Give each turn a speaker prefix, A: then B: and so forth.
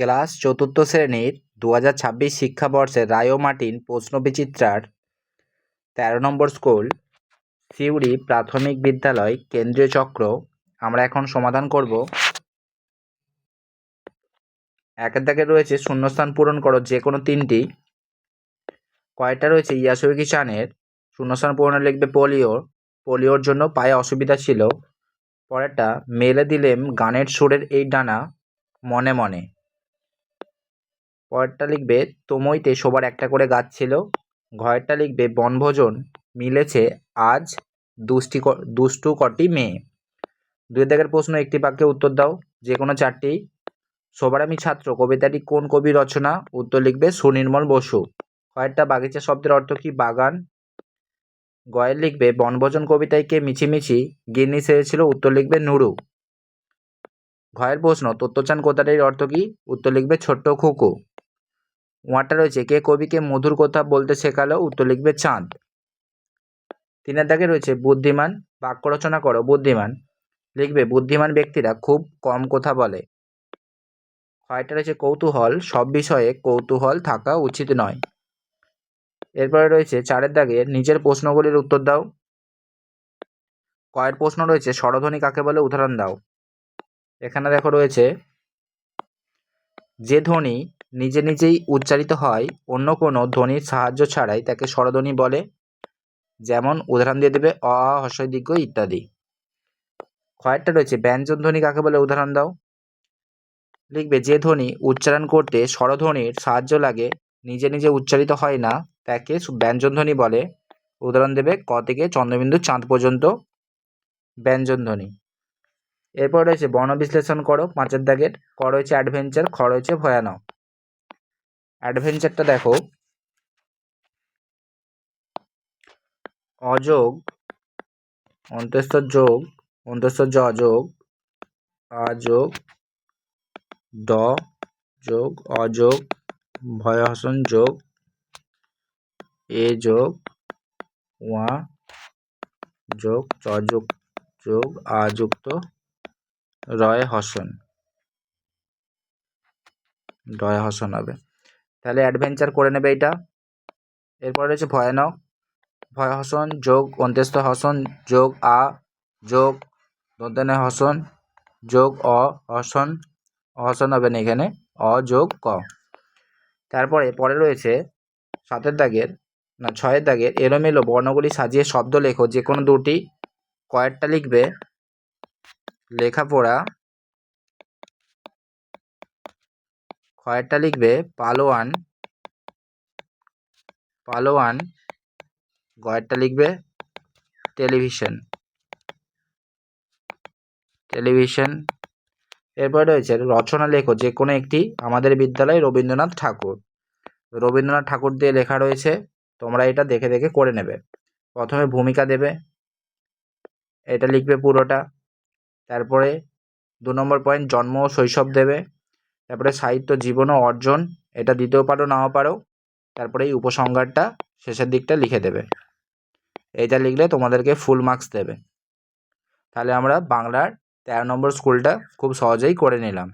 A: Class চতুর্থ শ্রেণির দু হাজার ছাব্বিশ শিক্ষাবর্ষের রায় মার্টিন প্রশ্নবিচিত্রার তেরো নম্বর স্কুল, সিউড়ি প্রাথমিক বিদ্যালয়, কেন্দ্রীয় চক্র। আমরা এখন সমাধান করব। একের দাগে রয়েছে শূন্যস্থান পূরণ করো যে কোনো তিনটি। কয়টা রয়েছে ইয়াসুকি চানের? শূন্যস্থান পূরণে লিখবে পোলিও। পোলিওর জন্য পায়ে অসুবিধা ছিল। পরেরটা, মেলে দিলেম গানের সুরের এই ডানা মনে মনে। পরেরটা লিখবে, তোমইতে সবার একটা করে গাছ ছিল। ঘরেরটা লিখবে, বনভোজন মিলেছে আজ দুষ্টি দুষ্টু কটি মেয়ে। দুই দাগের প্রশ্ন একটি বাক্যে উত্তর দাও যে কোনো চারটি। সবার আমি ছাত্র, কবিতাটি কোন কবি রচনা? উত্তর লিখবে, সুনির্মল বসু। কয়েকটা বাগিচা শব্দের অর্থ কি? বাগান। গয়ের লিখবে, বনভোজন কবিতায় কে মিছিমিছি গিন্নি সেরেছিল উত্তর লিখবে, নুরু। ঘয়ের প্রশ্ন, তত্ত্বচান কথাটির অর্থ কি? উত্তর লিখবে, ছোট্ট খুকু। ওয়াটা রয়েছে, কে কবিকে মধুর কথা বলতে শেখালো, উত্তর লিখবে চাঁদ। তিনের দাগে রয়েছে, বুদ্ধিমান, বাক্য রচনা করো, বুদ্ধিমান। লিখবে, বুদ্ধিমান ব্যক্তিরা খুব কম কথা বলে। ছয়টা রয়েছে, কৌতূহল, সব বিষয়ে কৌতূহল থাকা উচিত নয়। এরপরে রয়েছে, চারের দাগে নিজের প্রশ্নগুলির উত্তর দাও। কয়ের প্রশ্ন রয়েছে, স্বরধ্বনি কাকে বলে, উদাহরণ দাও। এখানে দেখো রয়েছে, যে ধ্বনি নিজে নিজেই উচ্চারিত হয়, অন্য কোনো ধ্বনির সাহায্য ছাড়াই তাকে স্বরধ্বনি বলে, যেমন উদাহরণ দিয়ে দেবে অ হর্ষই দীর্ঘ ইত্যাদি। কয়েকটা রয়েছে, ব্যঞ্জন ধ্বনি কাকে বলে? উদাহরণ দাও। লিখবে, যে ধ্বনি উচ্চারণ করতে স্বরধ্বনির সাহায্য লাগে, নিজে নিজে উচ্চারিত হয় না, তাকে সু- ব্যঞ্জন ধ্বনি বলে। উদাহরণ দেবে, ক থেকে চন্দ্রবিন্দু চাঁদ পর্যন্ত ব্যঞ্জন ধ্বনি। এরপর রয়েছে, বর্ণ বিশ্লেষণ করো, পাঁচের দাগের। ক রয়েছে, অ্যাডভেঞ্চার, খ রয়েছে, ভয়ানক। অ্যাডভেঞ্চারটা দেখো। অযোগ অন্তঃস্থ যোগ অন্তঃস্থ জ যোগ অযোগ ড যোগ অযোগ ভয়হসন যোগ, এ যোগ ওয়া যোগ চযোগ যোগ আযুক্ত রয় হসন। ডয় হসন হবে। তাহলে অ্যাডভেঞ্চার করে নেবে এটা এরপর রয়েছে ভয়ানক। ভয় হসন যোগ, অন্ত্যেস্থ হসন, যোগ, আ, যোগ, দন্তনে হসন, যোগ, অ, হসন হসন হবে না এখানে। অ, যোগ, ক। তারপরে, পরে রয়েছে সাতের দাগের, না, ছয়ের দাগের এলোমেলো বর্ণগুলি সাজিয়ে শব্দ লেখো। যে কোনো দুটি কয়েকটা লিখবে। লেখাপড়া কয়েকটা লিখবে, পালোয়ান পালোয়ান গয়েরটা লিখবে, টেলিভিশন। টেলিভিশন, এরপর রয়েছে রচনা লেখো যে কোনো একটি আমাদের বিদ্যালয়ে রবীন্দ্রনাথ ঠাকুর। রবীন্দ্রনাথ ঠাকুর দিয়ে লেখা রয়েছে, তোমরা এটা দেখে দেখে করে নেবে। প্রথমে ভূমিকা দেবে, এটা লিখবে পুরোটা। তারপরে দু নম্বর পয়েন্ট জন্ম ও শৈশব দেবে। তারপরে সাহিত্য জীবন ও অর্জন, এটা দিতেও পারো, নাও পারো। তারপরে এই উপসংহারটা শেষের দিকটা লিখে দেবে। এইটা লিখলে তোমাদেরকে ফুল মার্কস দেবে। তাহলে আমরা বাংলার তেরো নম্বর স্কুলটা খুব সহজেই করে নিলাম।